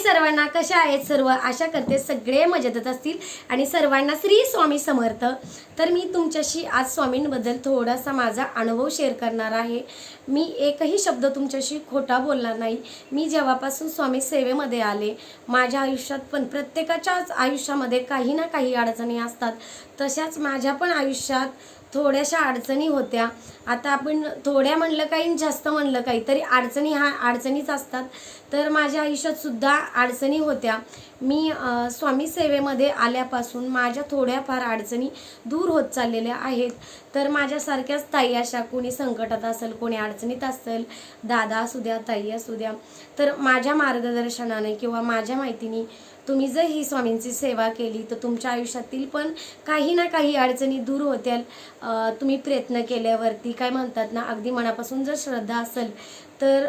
सर्वांना कशा आहेत सर्व? आशा करते सगळे मजेतच असतील. आणि सर्वांना श्री स्वामी समर्थ. तर मी तुमच्याशी आज स्वामींबद्दल थोडासा माझा अनुभव शेअर करणार आहे. मी एकही शब्द तुमच्याशी खोटा बोलणार नाही. मी जेव्हापासून स्वामी सेवेमध्ये आले माझ्या आयुष्यात पण प्रत्येकाच्याच आयुष्यामध्ये काही ना काही अडचणी असतात. तशाच माझ्या पण आयुष्यात थोड्याशा अडचणी होत्या. आता आपण थोड्या म्हणलं काही जास्त म्हणलं काही तरी अडचणी हा अडचणीच असतात. तर माझ्या आयुष्यात सुद्धा अडचणी होत्या. मी स्वामी सेवेमध्ये आल्यापासून माझ्या थोड्याफार अडचणी दूर होत चाललेल्या आहेत. तर माझ्यासारख्याच ताई अशा कोणी संकटात असेल कोणी अडचणीत असेल दादा असू द्या ताई असू द्या तर माझ्या मार्गदर्शनाने किंवा माझ्या माहितीने तुम्ही जर ही स्वामींची सेवा केली तर तुमच्या आयुष्यातील पण काही ना काही अडचणी दूर होतील. तुम्ही प्रयत्न केल्यावरती काय म्हणतात ना अगदी मनापासून जर श्रद्धा असेल तर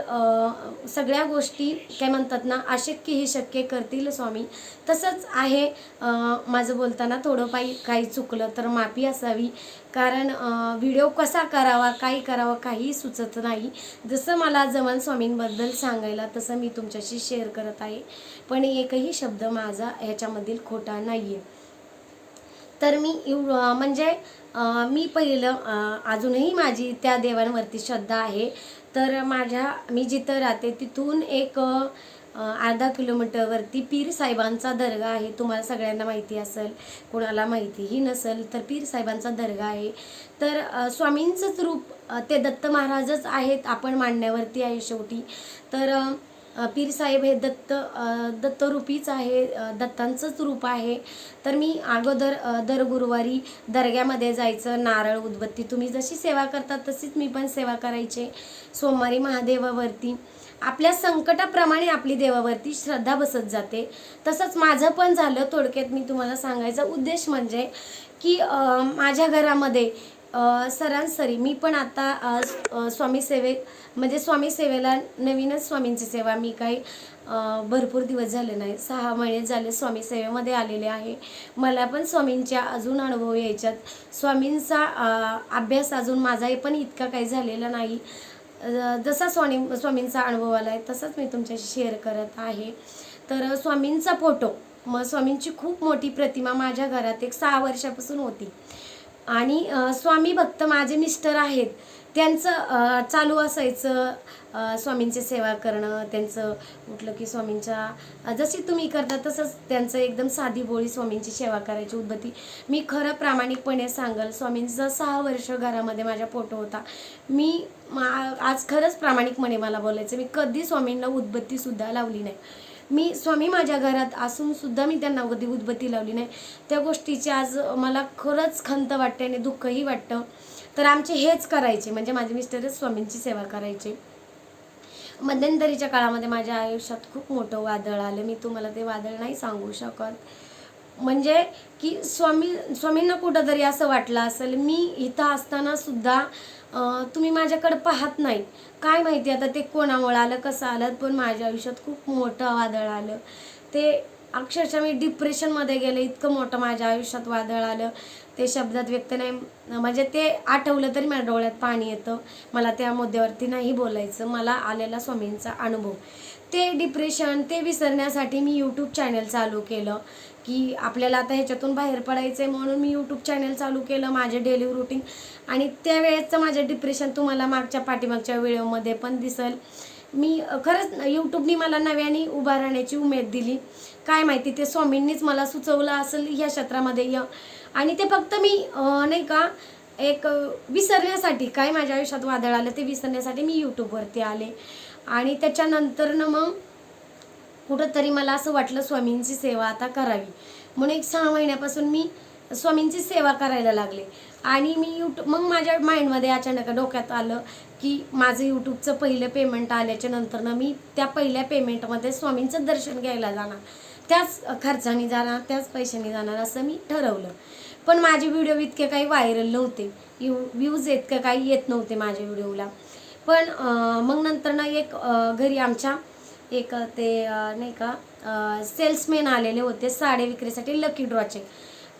सगळ्या गोष्टी काय म्हणतात ना अशक्य ही शक्य करतील स्वामी. तसंच आहे माझं बोलताना थोडं काही काही चुकलं तर माफी असावी. कारण व्हिडिओ कसा करावा काय करावा काही सुचत नाही. जसं मला जमन स्वामींबद्दल सांगायला तसं मी तुमच्याशी शेअर करत आहे. पण एकही शब्द माझा ह्याच्यामधील खोटा नाही आहे तर मी म्हणजे मी पहिलं अजूनही माझी त्या देवांवरती श्रद्धा आहे. तर माझ्या मी जिथं राहते तिथून एक अर्धा किलोमीटरवरती पीर साहेबांचा दर्गा आहे. तुम्हाला सगळ्यांना माहिती असेल कोणाला माहितीही नसेल तर पीर साहेबांचा दर्गा आहे. तर स्वामींचंच रूप ते दत्त महाराजच आहेत आपण मांडण्यावरती आहे शेवटी. तर पीरसाहेब पीर साहेब हे दत्त दत्तरूपीच आहे दत्तांचंच रूप आहे. तर मी अगोदर दर गुरुवारी दर्ग्यामध्ये जायचं नारळ उदबत्ती. तुम्ही जशी सेवा करता तशीच मी पण सेवा करायचे. सोमवारी महादेवावरती. आपल्या संकटाप्रमाणे आपली देवावरती श्रद्धा बसत जाते. तसंच माझं पण झालं थोडक्यात मी तुम्हाला सांगायचा उद्देश म्हणजे की माझ्या घरामध्ये सरासरी. मी पण आता आज स्वामी सेवे म्हणजे स्वामी सेवेला नवीनच स्वामींची सेवा. मी काही भरपूर दिवस झाले नाही. सहा महिने झाले स्वामी सेवेमध्ये आलेले आहे. मला पण स्वामींच्या अजून अनुभव यायच्यात. स्वामींचा अभ्यास अजून माझाही पण इतका काही झालेला नाही. जसा स्वामी स्वामींचा अनुभव आला आहे तसाच मी तुमच्याशी शेअर करत आहे. तर स्वामींचा फोटो. मग स्वामींची खूप मोठी प्रतिमा माझ्या घरात एक सहा वर्षापासून होती. आणि स्वामी भक्त माझे मिस्टर आहेत. त्यांचं चालू असायचं स्वामींची सेवा करणं त्यांचं म्हटलं की स्वामींच्या जशी तुम्ही करता तसंच त्यांचं एकदम साधी बोळी स्वामींची सेवा करायची उद्बत्ती. मी खरं प्रामाणिकपणे सांगल स्वामींचा सहा वर्ष घरामध्ये माझ्या फोटो होता मी मा- आज खरंच प्रामाणिकपणे मला बोलायचं मी कधी स्वामींना उद्बत्तीसुद्धा लावली नाही. मी स्वामी माझ्या घरात असून सुद्धा मी त्यांना कधी उदबत्ती लावली नाही. त्या गोष्टीची आज मला खरंच खंत वाटते आणि दुःखही वाटतं. तर आमचे हेच करायचे म्हणजे माझे मिस्टरच स्वामींची सेवा करायचे. मध्यंतरीच्या काळामध्ये माझ्या आयुष्यात खूप मोठं वादळ आलं. मी तुम्हाला ते वादळ नाही सांगू शकत. म्हणजे की स्वामी स्वामींना कुठंतरी असं वाटलं असेल मी इथं असताना सुद्धा तुम्ही माझ्याकडे पाहत नाही काय माहिती आता ते कोणामुळं आलं कसं आलं पण माझ्या आयुष्यात खूप मोठं वादळ आलं. ते अक्षरशः मी डिप्रेशनमध्ये गेले इतकं मोठं माझ्या आयुष्यात वादळ आलं. ते शब्दात व्यक्त नाही म्हणजे ते आठवलं तरी माझ्या डोळ्यात पाणी येतं. मला त्या मुद्द्यावरती नाही बोलायचं. मला आलेला स्वामींचा अनुभव. ते डिप्रेशन ते विसरण्यासाठी मी यूट्यूब चॅनल चालू केलं. की आपल्याला आता ह्याच्यातून बाहेर पडायचं आहे म्हणून मी यूट्यूब चॅनल चालू केलं माझे डेली रुटीन आणि त्यावेळेचं माझं डिप्रेशन तुम्हाला मागच्या पाठीमागच्या व्हिडिओमध्ये पण दिसेल. मी खरंच यूट्यूबनी मला नव्याने उभा राहण्याची उमेद दिली. काय माहिती ते स्वामींनीच मला सुचवलं असेल ह्या क्षेत्रामध्ये य. आणि ते फक्त मी नाही का एक विसरण्यासाठी काय माझ्या आयुष्यात वादळ आलं ते विसरण्यासाठी मी यूट्यूबवरती आले. आणि त्याच्यानंतरनं मग कुठंतरी मला असं वाटलं स्वामींची सेवा आता करावी. म्हणून एक सहा महिन्यापासून मी स्वामींची सेवा करायला लागले. आणि मी यूट्यूब मग माझ्या माइंडमध्ये अचानक डोक्यात आलं की माझं यूट्यूबचं पहिलं पेमेंट आल्याच्या नंतरनं मी त्या पहिल्या पेमेंटमध्ये स्वामींचं दर्शन घ्यायला जाणार. त्याच खर्चाने जाणार त्याच पैशाने जाणार असं मी ठरवलं. पण माझे व्हिडिओ इतके काही व्हायरल नव्हते. यू व्ह्यूज इतकं काही येत नव्हते माझ्या व्हिडिओला पण मग नंतर ना एक घरी आमच्या एक ते नाही का सेल्समॅन आलेले होते साडे विक्रीसाठी लकी ड्रॉचे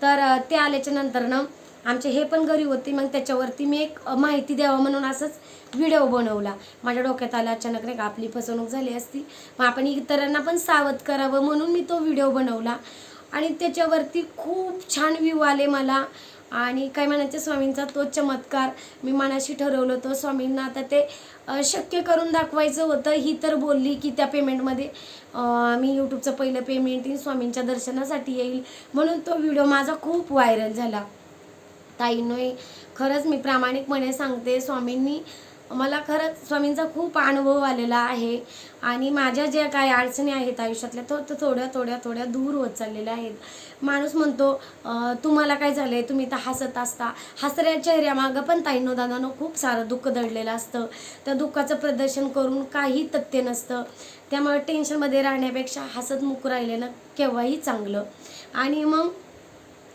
तर ते आल्याच्यानंतर ना आमचे हे पण घरी होते मग त्याच्यावरती मी एक माहिती द्यावं म्हणून असंच व्हिडिओ बनवला. माझ्या डोक्यात आला अचानक नाही का आपली फसवणूक झाली असती. मग आपण इतरांना पण सावध करावं म्हणून मी तो व्हिडिओ बनवला. आणि त्याच्यावरती खूप छान व्ह्यू आले मला. आणि काय म्हणायचं स्वामींचा तो चमत्कार मी मनाशी ठरवलं होतं. स्वामींना आता ते शक्य करून दाखवायचं होतं. ही तर बोलली की त्या पेमेंटमध्ये मी यूट्यूबचं पहिलं पेमेंट येईल स्वामींच्या दर्शनासाठी येईल. म्हणून तो व्हिडिओ माझा खूप व्हायरल झाला. ताईनोय खरंच मी प्रामाणिकपणे सांगते स्वामींनी मला खरंच स्वामींचा खूप अनुभव आलेला आहे आणि माझ्या ज्या काही अडचणी आहेत आयुष्यातल्या तो तो थोड्या थोड्या थोड्या दूर होत चाललेल्या आहेत. माणूस म्हणतो तुम्हाला काय झालं आहे तुम्ही तर हसत असता. हसऱ्या चेहऱ्यामागं पण ताईनो दादानं खूप सारं दुःख दडलेलं असतं. त्या दुःखाचं प्रदर्शन करून काही तथ्य नसतं. त्यामुळे टेन्शनमध्ये राहण्यापेक्षा हसत मुक राहिलेलं केव्हाही चांगलं. आणि मग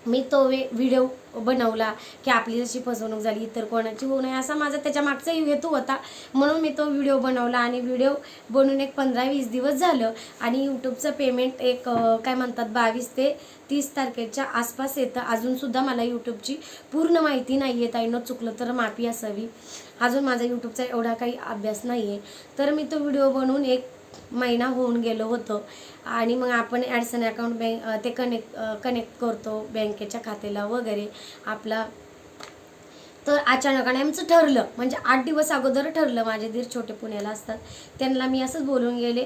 मी तो वे व्हिडिओ बनवला की आपली जशी फसवणूक झाली इतर कोणाची होऊ नये असा माझा त्याच्या मागचा हेतू होता. म्हणून मी तो व्हिडिओ बनवला आणि व्हिडिओ बनवून एक पंधरा वीस दिवस झालं आणि यूट्यूबचं पेमेंट एक काय म्हणतात बावीस ते तीस तारखेच्या आसपास येतं. अजूनसुद्धा मला यूट्यूबची पूर्ण माहिती नाही आहे ताईनं चुकलं तर माफी असावी. अजून माझा यूट्यूबचा एवढा काही अभ्यास नाही आहे तर मी तो व्हिडिओ बनवून एक महिना होऊन गेलं होतं. आणि मग आपण ॲडसन अकाउंट बँक ते कनेक्ट कनेक्ट करतो बँकेच्या खात्याला वगैरे. आपला तर अचानकाने आमचं ठरलं म्हणजे आठ दिवस अगोदर ठरलं माझे दीर छोटे पुण्याला असतात. त्यांना मी असंच बोलून गेले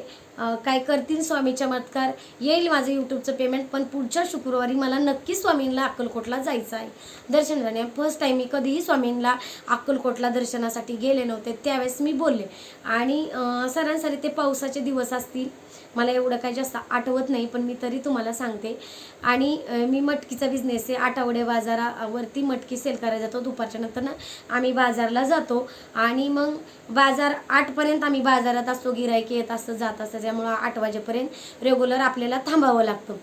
काय करतील स्वामी चमत्कार येईल माझं यूट्यूबचं पेमेंट पण पुढच्या शुक्रवारी मला नक्की स्वामींना अक्कलकोटला जायचं आहे. दर्शन झाले फर्स्ट टाईम मी कधीही स्वामींना अक्कलकोटला दर्शनासाठी गेले नव्हते त्यावेळेस मी बोलले. आणि अं, सरासरी ते पावसाचे दिवस असतील मला एवढं काही जास्त आठवत नाही पण मी तरी तुम्हाला सांगते. आणि मी मटकीचा बिझनेस आहे. आठवडे बाजारावरती मटकी सेल करायला जातो. दुपारच्या नंतर ना आम्ही बाजारला जातो. आणि मग बाजार आठपर्यंत आम्ही बाजारात असतो. गिरायकी येत असतं जात असतं. त्यामुळं आठ वाजेपर्यंत रेग्युलर आपल्याला थांबावं लागतं.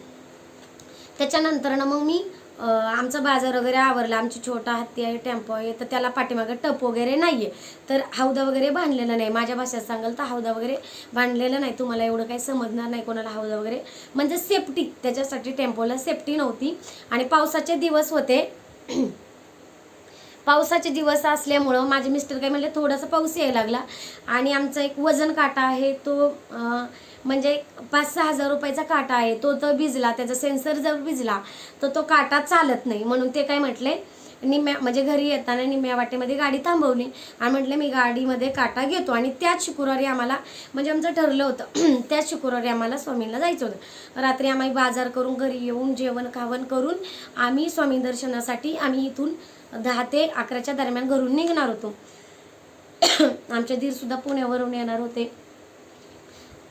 त्याच्यानंतर ना मग मी आमचा बाजार वगैरे आवरला आमची छोटा हत्ती आहे टेम्पो आहे तर त्याला पाठीमागं टप वगैरे नाही आहे तर हौदा वगैरे बांधलेला नाही. माझ्या भाषेत सांगाल तर हौदा वगैरे बांधलेला नाही. तुम्हाला एवढं काही समजणार नाही कोणाला हौदा वगैरे. म्हणजे सेफ्टी त्याच्यासाठी टेम्पोला सेफ्टी नव्हती. आणि पावसाचे दिवस होते. पावसाचे दिवस असल्यामुळं माझे मिस्टर काय म्हणले थोडासा पाऊस यायला लागला. आणि आमचा एक वजन काटा आहे तो आ, म्हणजे पाच सहा हजार रुपयाचा काटा आहे तो तर भिजला त्याचा सेन्सर जर भिजला तर तो काटा चालत नाही. म्हणून ते काय म्हटले निम्या म्हणजे घरी येताना निम्म्या वाटेमध्ये गाडी थांबवली. आणि म्हटलं मी गाडीमध्ये काटा घेतो. आणि त्याच शुक्रवारी आम्हाला म्हणजे आमचं ठरलं होतं त्याच शुक्रवारी आम्हाला स्वामींना जायचं होतं. रात्री आम्ही बाजार करून घरी येऊन जेवण खावण करून आम्ही स्वामी दर्शनासाठी आम्ही इथून दहा ते अकराच्या दरम्यान घरून निघणार होतो. आमचे धीरसुद्धा पुण्यावरून येणार होते.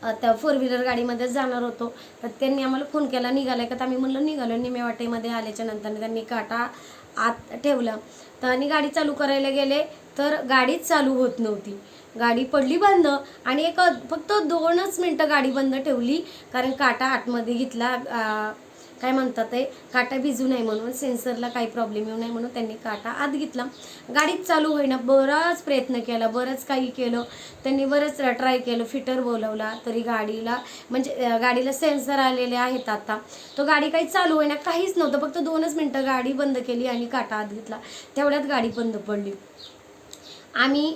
त्या फोर व्हीलर गाडीमध्येच जाणार होतो. तर त्यांनी आम्हाला फोन केला निघालाय का तर आम्ही म्हणलं निघालो. निम्या वाटेमध्ये आल्याच्यानंतर त्यांनी काटा आत ठेवला. तर आणि गाडी चालू करायला गेले तर गाडीच चालू होत नव्हती. गाडी पडली बंद आणि एक फक्त दोनच मिनटं गाडी बंद ठेवली कारण काटा आतमध्ये घेतला काय म्हणतात ते काटा भिजू नये म्हणून सेन्सरला काही प्रॉब्लेम येऊ नये म्हणून त्यांनी काटा आत घेतला. गाडीत चालू होईना बराच प्रयत्न केला बरंच काही केलं. त्यांनी बरंच ट्राय केलं फिटर बोलवला तरी गाडीला म्हणजे गाडीला सेन्सर आलेले आहेत आता. तो गाडी काही चालू होईना काहीच नव्हतं फक्त दोनच मिनटं गाडी बंद केली आणि काटा आत घेतला. तेवढ्यात गाडी बंद पडली. आम्ही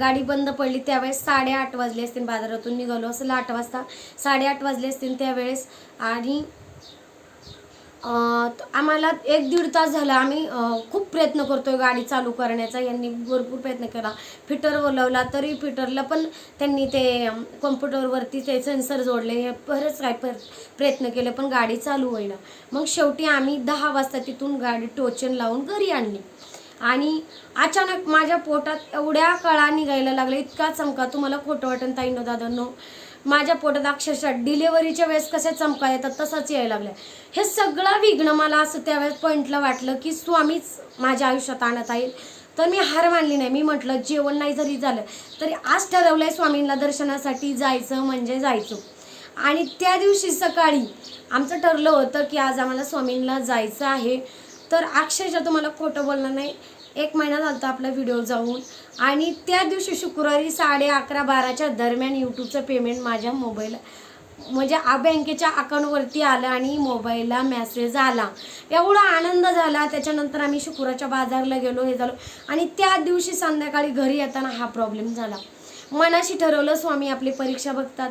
गाडी बंद पडली त्यावेळेस साडेआठ वाजले असतील बाजारातून निघालो असं आठ वाजता साडेआठ वाजले असतील त्यावेळेस. आणि आम्हाला एक दीड तास झाला आम्ही खूप प्रयत्न करतोय गाडी चालू करण्याचा. यांनी भरपूर प्रयत्न केला. फिटर बोलवला तरी फिटरला पण त्यांनी ते कॉम्प्युटरवरती ते सेन्सर जोडले. हे बरेच काय पर प्रयत्न केले पण गाडी चालू होईना. मग शेवटी आम्ही दहा वाजता तिथून गाडी टोचन लावून घरी आणली. आणि अचानक माझ्या पोटात एवढ्या कळा निघायला लागल्या. इतका चमका. तुम्हाला खोटं वाटण ताईनो दादांनो माझ्या पोटात अक्षरशः डिलेवरीच्या वेळेस कसे चमका येतात तसंच यायला लागल्या. हे सगळं विघ्न मला असं त्यावेळेस पॉईंटला वाटलं की स्वामीच माझ्या आयुष्यात आणत आहे तर मी हार मानली नाही. मी म्हटलं जेवण नाही जरी झालं तरी आज ठरवलं आहे स्वामींना दर्शनासाठी जायचं म्हणजे जायचं. आणि त्या दिवशी सकाळी आमचं ठरलं होतं की आज आम्हाला स्वामींना जायचं आहे. तर अक्षरशः तुम्हाला खोटं बोलणार नाही. एक महिना झाला होता आपला व्हिडिओ जाऊन. आणि त्या दिवशी शुक्रवारी साडे अकरा बाराच्या दरम्यान यूट्यूबचं पेमेंट माझ्या मोबाईल म्हणजे आ बँकेच्या अकाउंटवरती आलं आणि मोबाईलला मेसेज आला. एवढा आनंद झाला. त्याच्यानंतर आम्ही शुक्राच्या बाजारला गेलो हे झालो. आणि त्या दिवशी संध्याकाळी घरी येताना हा प्रॉब्लेम झाला. मनाशी ठरवलं स्वामी आपली परीक्षा बघतात.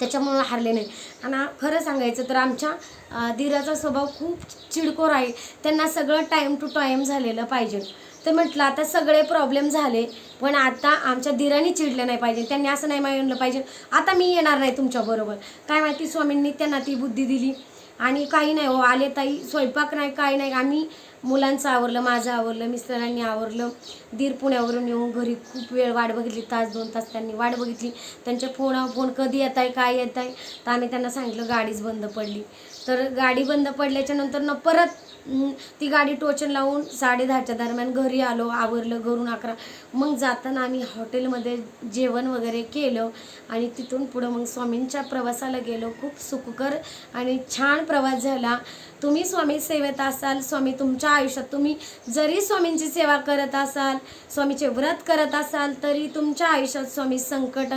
त्याच्यामुळं हारले नाही आणि खरं सांगायचं तर आमच्या अं, स्वभाव खूप चिडकोर आहे. त्यांना सगळं टाईम टू टाईम झालेलं पाहिजे. तर म्हटलं आता सगळे प्रॉब्लेम झाले पण आता आमच्या दिराने चिडलं नाही पाहिजे. त्यांनी असं नाही म्हणलं पाहिजे. आता मी येणार नाही तुमच्याबरोबर काय माहिती स्वामींनी त्यांना ती बुद्धी दिली. आणि काही नाही हो आले ताई स्वयंपाक नाही काही नाही. आम्ही मुलांचं आवरलं माझं आवरलं मिस्टरांनी आवरलं. दीर पुण्यावरून येऊन घरी खूप वेळ वाट बघितली तास दोन तास त्यांनी वाट बघितली. त्यांच्या फोनावर फोन कधी येत आहे काय येत आहे तर आम्ही त्यांना सांगितलं गाडीच बंद पडली. तर गाडी बंद पडल्याच्या नंतर न परत ती गाडी टोचन लावून साडे दहाच्या दरम्यान घरी आलो आवरलं घरून अकरा. मग जाताना आम्ही हॉटेलमध्ये जेवण वगैरे केलं आणि तिथून पुढं मग स्वामींच्या प्रवासाला गेलो. खूप सुखकर आणि छान प्रवास झाला. तुम्ही स्वामी सेवेत असाल स्वामी तुमच्या आयुष्यात तुम्ही जरी स्वामींची सेवा करत असाल स्वामीचे व्रत करत असाल तरी तुमच्या आयुष्यात स्वामी संकट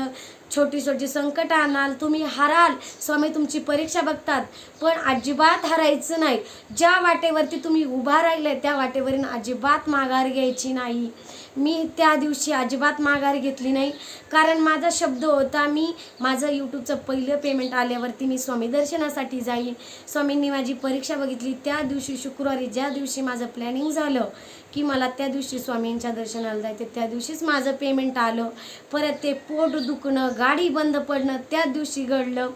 छोटी छोटी संकट आणाल तुम्ही हाराल. स्वामी तुमची परीक्षा बघतात पण अजिबात हरायचं नाही. ज्या वाटेवरती तुम्ही उभा राहिले त्या वाटेवरून अजिबात माघार घ्यायची नाही. मी त्या दिवशी अजिबात माघार घेतली नाही. कारण माझा शब्द होता मी माझं यूट्यूबचं पहिलं पेमेंट आल्यावरती मी स्वामी दर्शनासाठी जाईन. स्वामींनी माझी परीक्षा बघितली. त्या दिवशी शुक्रवारी ज्या दिवशी माझं प्लॅनिंग झालं की मला त्या दिवशी स्वामींच्या दर्शनाला जायचं त्या दिवशीच माझं पेमेंट आलं. परत ते पोट दुखणं गाडी बंद पडणं त्या दिवशी घडलं.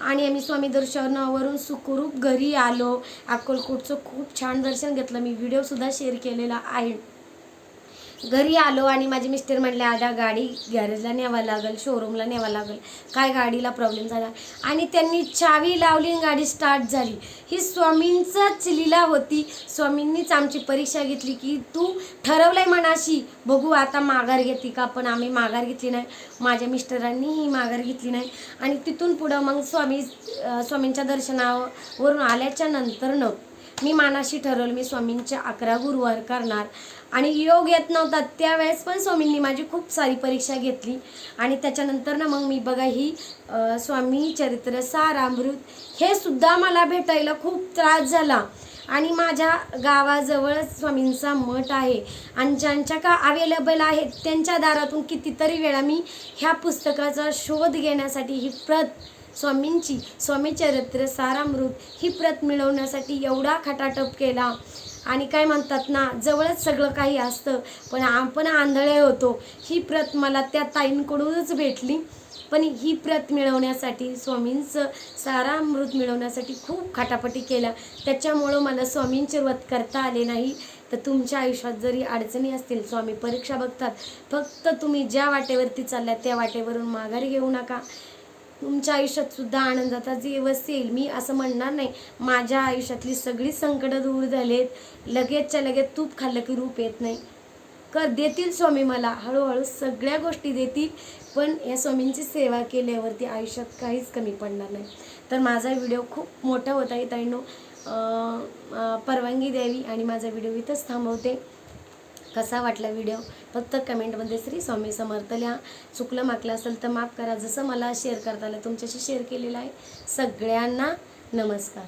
आणि आम्ही स्वामी दर्शनावरून सुखरूप घरी आलो. अक्कलकोटचं खूप छान दर्शन घेतलं. मी व्हिडिओसुद्धा शेअर केलेला आहे. घरी आलो आणि माझे मिस्टर म्हणले आता गाडी गॅरेजला न्यावा लागेल शोरूमला न्यावा लागेल. काय गाडीला प्रॉब्लेम झाला? आणि त्यांनी चावी लावली आणि गाडी स्टार्ट झाली. ही स्वामींचाच लीला होती. स्वामींनीच आमची परीक्षा घेतली की तू ठरवलंय मनाशी बघू आता माघार घेते का? पण आम्ही माघार घेतली नाही. माझ्या मिस्टरांनीही माघार घेतली नाही. आणि तिथून पुढं मग स्वामी स्वामींच्या दर्शनावरून आल्याच्या नंतरनं मी मानाशी ठरवलं मी स्वामींचे अकरा गुरुवार करणार. आणि योग येत नव्हता त्यावेळेस पण स्वामींनी माझी खूप सारी परीक्षा घेतली. आणि त्याच्यानंतर ना मग मी बघा ही स्वामी चरित्र सारामृत हे सुद्धा मला भेटायला खूप त्रास झाला. आणि माझ्या गावाजवळच स्वामींचा मठ आहे. आणि ज्यांच्या का अवेलेबल आहेत त्यांच्या दारातून कितीतरी वेळा मी ह्या पुस्तकाचा शोध घेण्यासाठी ही प्रत स्वामींची स्वामी चरित्र सारामृत ही प्रत मिळवण्यासाठी एवढा खटाटप केला. आणि काय म्हणतात ना जवळच सगळं काही असतं पण आपण आंधळे होतो. ही प्रत मला त्या ताईंकडूनच भेटली. पण ही प्रत मिळवण्यासाठी स्वामींचं सारामृत मिळवण्यासाठी खूप खाटापटी केल्या. त्याच्यामुळं मला स्वामींचे व्रत करता आले नाही. तर तुमच्या आयुष्यात जरी अडचणी असतील स्वामी परीक्षा बघतात. फक्त तुम्ही ज्या वाटेवरती चालल्या त्या वाटेवरून माघारी घेऊ नका. तुमच्या आयुष्यात सुद्धा आनंदाचा दिवस येईल मी असं म्हणणार नाही. माझ्या आयुष्यातली सगळी संकटं दूर झालेत. लगेचच्या लगेच तूप खाल्लं की रूप येत नाही. कर देतील स्वामी मला. हळूहळू सगळ्या गोष्टी देतील. पण या स्वामींची सेवा केल्यावरती आयुष्यात काहीच कमी पडणार नाही. तर माझा व्हिडिओ खूप मोठा होता आहे ताईंनो. परवानगी द्यावी आणि माझा व्हिडिओ इथंच थांबवते. कसा वाटला व्हिडिओ फक्त कमेंटमध्ये श्री स्वामी समर्थ लिहा. चुकलं मागलं असेल तर माफ करा. जसं मला शेअर करता आलं तुमच्याशी शेअर केलेलं आहे सगळ्यांना नमस्कार.